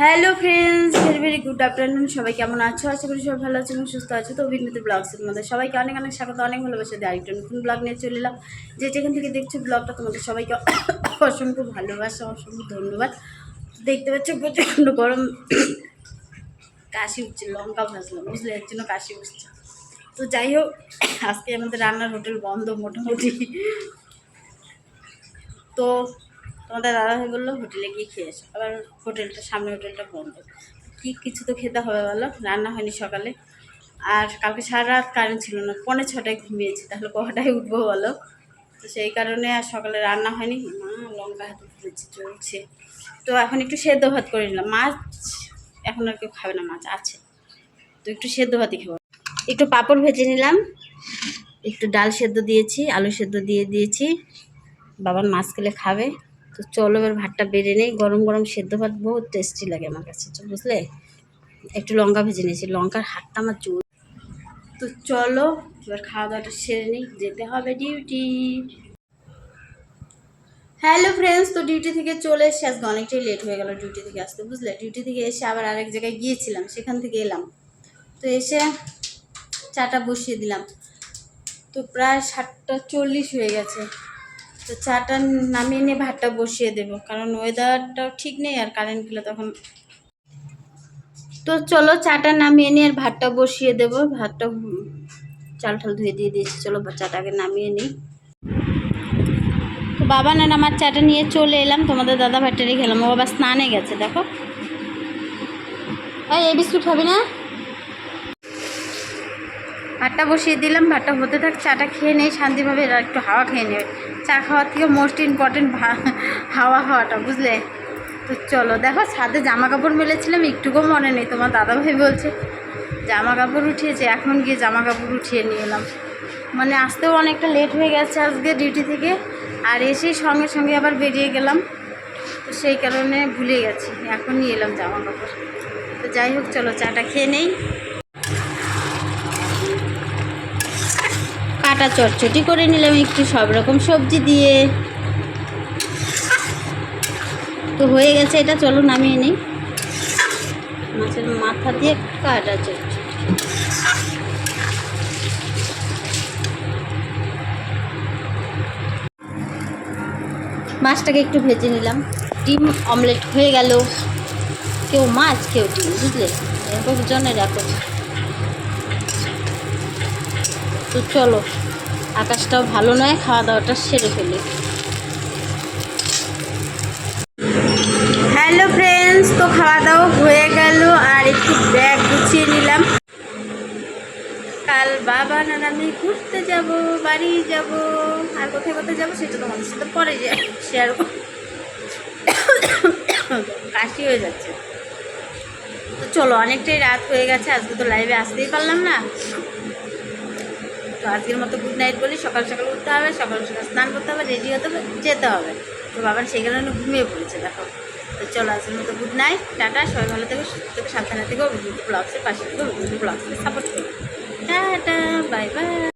Hello friends very very good afternoon সবাই কেমন আছো? আশা করি সবাই ভালো আছে এবং সুস্থ আছো। তো অভিনেত্রী ব্লগসের মধ্যে সবাইকে অনেক অনেক স্বাগত, অনেক ভালোবাসা দিয়ে আরেকটা নতুন ব্লগ নিয়ে চলে এলাম। যে যেখান থেকে দেখছ ব্লগটা তোমাদের সবাইকে অসংখ্য ভালোবাসা, অসংখ্য ধন্যবাদ। দেখতে পাচ্ছ প্রচণ্ড গরম। কাশি উঠছে লঙ্কা ভাজলাম, বুঝলে? এর জন্য কাশি উঠছে। তো যাই হোক, আজকে আমাদের রান্নার হোটেল বন্ধ মোটামুটি। তো তোমাদের দাদা ভাই বলল হোটেলে গিয়ে খেয়ে এসো। আবার হোটেলটা, সামনে হোটেলটা বন্ধ। কি কিছু তো খেতে হবে বলো, রান্না হয়নি সকালে। আর কালকে সারা রাত কারেন্ট ছিল না, পৌনে ছটায় ঘুমিয়েছি, তাহলে কটায় উঠবো বলো? তো সেই কারণে আর সকালে রান্না হয়নি। মা লঙ্কা হাতে ফুলেছে চলছে। তো এখন একটু সেদ্ধ ভাত করে নিলাম। মাছ এখন আর কেউ খাবে না, মাছ আছে। তো একটু সেদ্ধ ভাতই খাব। একটু পাঁপড় ভেজে নিলাম। একটু ডাল সেদ্ধ দিয়েছি, আলু সেদ্ধ দিয়ে দিয়েছি। বাবার মাছ খেলে খাবে। তো চলো এবার ভাতটা বেড়ে নেই। গরম গরম সেদ্ধ ভাত বহুত টেস্টি লাগে আমার কাছে বুঝলে? একটু লঙ্কা ভেজে নিয়েছি। লঙ্কার হাতটা আমার চুল। তো চলো, এবার খাওয়া দাওয়াটা সেরে নিই। যেতে হবে ডিউটি হ্যালো ফ্রেন্ডস তো ডিউটি থেকে চলে এসে আজকে অনেকটাই লেট হয়ে গেল ডিউটি থেকে আসতে, বুঝলে? ডিউটি থেকে এসে আবার আরেক জায়গায় গিয়েছিলাম, সেখান থেকে এলাম। তো এসে চাটা বসিয়ে দিলাম। তো প্রায় সাতটা চল্লিশ হয়ে গেছে। তো চাটা নামিয়ে নিয়ে ভাতটা বসিয়ে দেবো, কারণ ওয়েদারটাও ঠিক নেই আর কারেন্ট গেলে তখন। তো চলো চাটা নামিয়ে নিয়ে আর ভাতটা বসিয়ে দেবো, ভাতটা চাল ঠাল ধুয়ে দিয়ে দিয়েছি, চলো বা চাটা আগে নামিয়ে নিই। তো বাবা না আমার চাটা নিয়ে চলে এলাম, তোমাদের দাদা ভাতটা রেখে এলাম, ও বাবা স্নানে গেছে, দেখো। এই বিস্কুট খাবি না? ভাতটা বসিয়ে দিলাম, ভাতটা হতে থাক, চাটা খেয়ে নেই, শান্তিভাবে একটু হাওয়া খেয়ে নেবে। চা খাওয়ার থেকে মোস্ট ইম্পর্টেন্ট হাওয়া খাওয়াটা, বুঝলে? তো চলো, দেখো ছাদে জামা কাপড় মেলেছিলাম, একটুকু মনে নেই, তোমার দাদাভাই বলছে। জামা কাপড় উঠিয়েছে, এখন গিয়ে জামা কাপড় উঠিয়ে নিয়ে এলাম। মানে আসতেও অনেকটা লেট হয়ে গেছে আজকে ডিউটি থেকে, আর এসেই সঙ্গে সঙ্গে আবার বেরিয়ে গেলাম। তো সেই কারণে ভুলে গেছি এখন নিয়ে এলাম জামা কাপড়। তো যাই হোক, চলো চাটা খেয়ে নেই। কাটা চটচটি করে নিলাম, একটু সব রকম সবজি দিয়ে। তো হয়ে গেছে, এটা চলো নামিয়ে নিই। মাছের মাথা দিয়ে কাটা চটচটি। মাছটাকে একটু ভেজে নিলাম। ডিম অমলেট হয়ে গেল। কেউ মাছ, কেউ ডিম, বুঝলে? এরকম জনের রাখো তো চলো, আকাশটাও ভালো নয় খাওয়া দাওয়াটা সেরে ফেলি। হ্যালো ফ্রেন্ডস তো খাওয়া দাওয়া হয়ে গেল, আর একটু ব্যাগ গুছিয়ে নিলাম। কাল বাবা নানা, আমি ঘুরতে যাব, বাড়ি যাব, আর কোথায় কোথায় যাব সেটা তোমাদের সাথে পরে শেয়ার কাশি হয়ে যাচ্ছে। তো চলো, অনেকটাই রাত হয়ে গেছে, আজকে তো লাইভে আসতেই পারলাম না। তো আজকের মতো গুড নাইট বলি। সকাল সকাল উঠতে হবে, সকাল সকাল স্নান করতে হবে রেডি হতে হবে, যেতে হবে। তো বাবার সেই কারণে ঘুমিয়ে পড়েছে, দেখো। তো চলো আজকের মতো গুড নাইট টাটা, সবাই ভালো থেকে, সুস্থ থেকে, সাবধানে থেকে ব্লগসের পাশে থেকে ব্লগসকে সাপোর্ট করবে টাটা বাই বাই